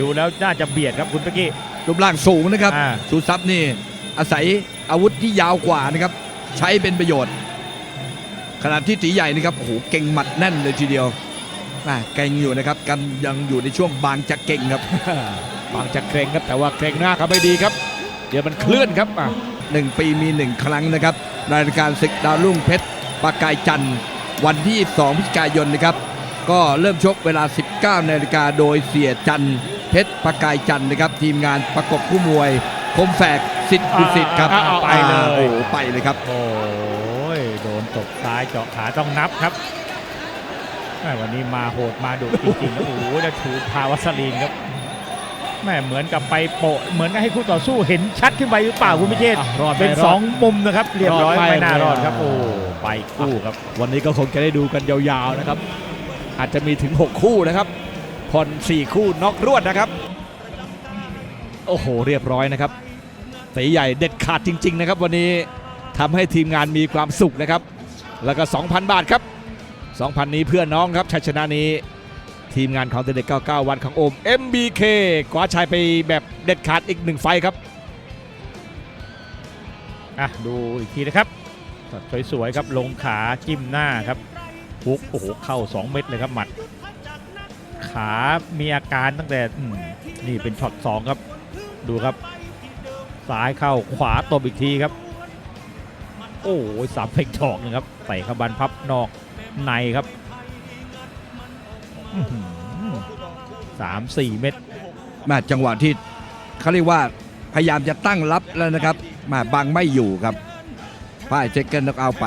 ดูแล้วน่าจะเบียดครับคุณเป๊กกี้ รูปร่างสูงนะครับ อ่าชูซับนี่อาศัยอาวุธที่ยาวกว่านะครับ ใช้เป็นประโยชน์ ขณะที่ตีใหญ่นะครับโอ้โหเก่งหมัดแน่นเลยทีเดียวแม่เก่งอยู่นะครับกันยังอยู่ในช่วงบางจะเก่งครับ บางจะเกรงครับแต่ว่าเกรงหน้าเขาไม่ดีครับ เดี๋ยวมันเคลื่อนครับอะหนึ่งปีมีหนึ่งครั้งนะครับในรายการศึกดาวรุ่งเพชรปากายจันทร์วันที่ 2 พฤศจิกายนนะครับ ก็เริ่มชกเวลา 19นาฬิกาโดยเสียจันทร์ เพชรปากายจันทร์นะครับ ทีมงานประกบผู้มวย คมแฝกสิทธิ์ดุสิทธิ์ครับอ่าอ่าไปเลยอ่าโอ้โหไปเลยครับ โอ้ยโดนตบซ้ายเจาะขาต้องนับครับแม่วันนี้มาโหดมาดุจริงๆแล้วโอ้โหแล้วถูพาวัสลีนครับแม่เหมือนกับไปโปะเหมือนกับให้คู่ต่อสู้เห็นชัดขึ้นไปหรือเปล่าคุณพิเชษอะรอดเป็นไม่รสออดงมุมนะครับ เรียบร้อยรอดไม่ไม่น่ารอดไม่ครับโอ้ไปคู่ครับ วันนี้ก็คงจะได้ดูกันยาวๆนะครับ อาจจะมีถึง 6 คู่นะครับ ผ่อน4คู่น็อกรวดนะครับ โอ้โห เรียบร้อยนะครับตีใหญ่เด็ดขาดจริง ๆ นะครับ วันนี้ทำให้ทีมงานมีความสุขนะครับ แล้วก็ 2,000 บาทครับ 2,000 นี้เพื่อนน้องครับชัยชนะนี้ ทีมงานของเด็ก99 วันของโอม MBK คว้าชัยไปแบบเด็ดขาดอีกหนึ่งไฟครับอะดูอีกทีนะครับสวยๆครับลงขาจิ้มหน้าครับฟุกโอ้โหเข้า 2 เม็ดเลยครับหมัด ขามีอาการตั้งแต่นี่เป็นช็อต2ครับ ดูครับ ซ้ายเข้าขวาตบอีกทีครับ โอ้ยสามเพลงถอกนะครับใส่ขบันพับนอกในครับสามสี่เม็ดมาจังหวะที่เขาเรียกว่าพยายามจะตั้งรับแล้วนะครับ มาบังไม่อยู่ครับพ่ายเจคเกิลต้องเอาไป